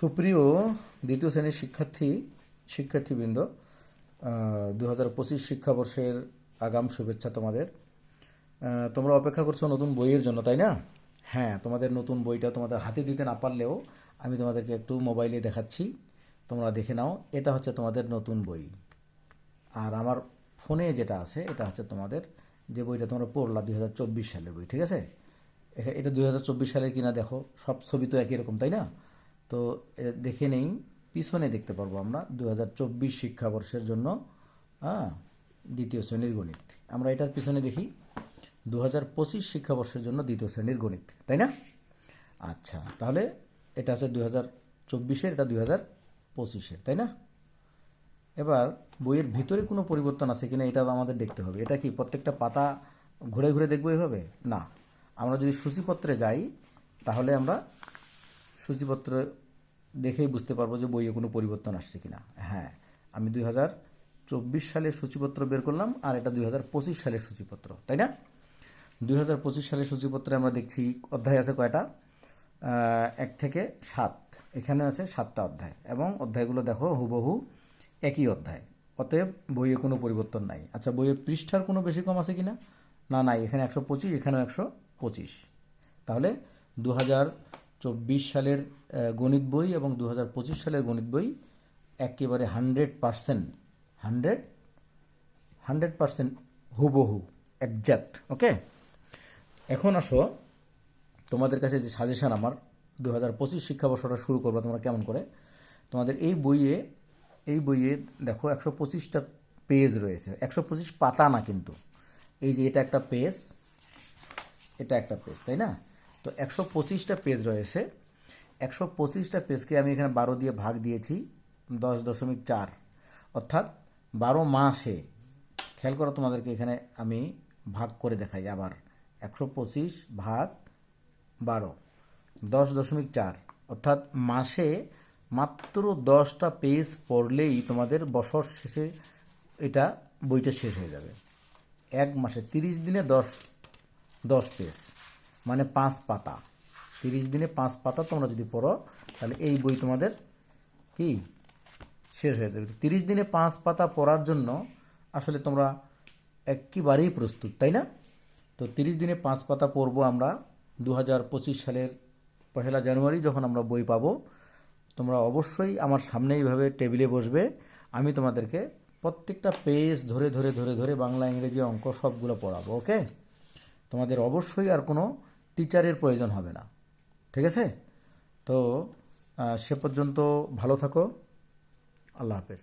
সুপ্রিয় দ্বিতীয় শ্রেণির শিক্ষার্থী, শিক্ষার্থীবৃন্দ দু হাজার পঁচিশ শিক্ষাবর্ষের আগাম শুভেচ্ছা তোমাদের। তোমরা অপেক্ষা করছ নতুন বইয়ের জন্য, তাই না? হ্যাঁ তোমাদের নতুন বইটা তোমাদের হাতে দিতে না পারলেও আমি তোমাদেরকে একটু মোবাইলে দেখাচ্ছি। তোমরা দেখে নাও, এটা হচ্ছে তোমাদের নতুন বই। আর আমার ফোনে যেটা আছে, এটা হচ্ছে তোমাদের যে বইটা তোমরা পড়লা দুই হাজার চব্বিশ সালের বই, ঠিক আছে? এটা দুই হাজার চব্বিশ সালের কিনা দেখো, সব ছবি তো একই রকম, তাই না? তো দেখে নেই, পিছনে দেখতে পারব আমরা দু হাজার চব্বিশ শিক্ষাবর্ষের জন্য হ্যাঁ দ্বিতীয় শ্রেণির গণিত। আমরা এটার পিছনে দেখি দু হাজার পঁচিশ শিক্ষাবর্ষের জন্য দ্বিতীয় শ্রেণির গণিত, তাই না? আচ্ছা তাহলে এটা আছে দু হাজার চব্বিশের এটা দুই হাজার পঁচিশের তাই না? এবার, বইয়ের ভিতরে কোনো পরিবর্তন আছে কিনা এটা আমাদের দেখতে হবে। এটা কি প্রত্যেকটা পাতা ঘুরে ঘুরে দেখব এভাবে? না। আমরা যদি সূচিপত্রে যাই, তাহলে আমরা সূচিপত্র দেখেই বুঝতে পারব যে বইয়ে কোনো পরিবর্তন আসছে কিনা। হ্যাঁ আমি দুই হাজার চব্বিশ সালের সূচিপত্র বের করলাম আর এটা দুই হাজার পঁচিশ সালের সূচিপত্র, তাই না? দুই হাজার পঁচিশ সালের সূচিপত্রে আমরা দেখছি অধ্যায় আছে কয়টা? এক থেকে সাত। এখানে আছে সাতটা অধ্যায় এবং অধ্যায়গুলো দেখো হুবহু একই অধ্যায়। অতএব বইয়ে কোনো পরিবর্তন নাই। আচ্ছা বইয়ের পৃষ্ঠার কোনো বেশি কম আছে কিনা? না, নাই, এখানে একশো পঁচিশ, এখানেও একশো পঁচিশ। তাহলে দু হাজার চব্বিশ সালের গণিত বই এবং দু হাজার পঁচিশ সালের গণিত বই একেবারে hundred percent, hundred hundred percent হুবহু একজ্যাক্ট ওকে এখন আসো, তোমাদের কাছে যে সাজেশন আমার দু হাজার পঁচিশ শিক্ষাবর্ষটা শুরু করব তোমরা কেমন করে? তোমাদের এই বইয়ে এই বইয়ে দেখো একশো পঁচিশটা পেজ রয়েছে, একশো পঁচিশ পাতা না কিন্তু, এই যে এটা একটা পেজ এটা একটা পেজ তাই না? তো একশো পঁচিশটা পেজ রয়েছে। একশো পঁচিশটা পেজকে আমি এখানে বারো দিয়ে ভাগ দিয়েছি, দশ দশমিক চার। অর্থাৎ বারো মাসে, খেয়াল করো তোমাদেরকে এখানে আমি ভাগ করে দেখাই আবার, একশো পঁচিশ ভাগ বারো, দশ দশমিক চার। অর্থাৎ মাসে মাত্র দশটা পেজ পড়লেই তোমাদের বছর শেষে এটা বইটা শেষ হয়ে যাবে। এক মাসে, তিরিশ দিনে দশ দশ পেজ মানে পাঁচ পাতা। তিরিশ দিনে পাঁচ পাতা তোমরা যদি পড়ো, তাহলে এই বই তোমাদের কি? শেষ হয়ে যাবে। তিরিশ দিনে পাঁচ পাতা পড়ার জন্য আসলে তোমরা একেবারেই প্রস্তুত, তাই না? তো তিরিশ দিনে পাঁচ পাতা পড়ব আমরা দু হাজার পঁচিশ সালের পহেলা জানুয়ারি যখন আমরা বই পাবো। তোমরা অবশ্যই আমার সামনে এইভাবে টেবিলে বসবে। আমি তোমাদেরকে প্রত্যেকটা পেজ ধরে ধরে ধরে ধরে বাংলা, ইংরেজি অঙ্ক সবগুলো পড়াবো, ওকে? তোমাদের অবশ্যই আর কোনো টিচারের প্রয়োজন হবে না। ঠিক আছে? তো সে পর্যন্ত ভালো থাকো। আল্লাহ হাফেজ।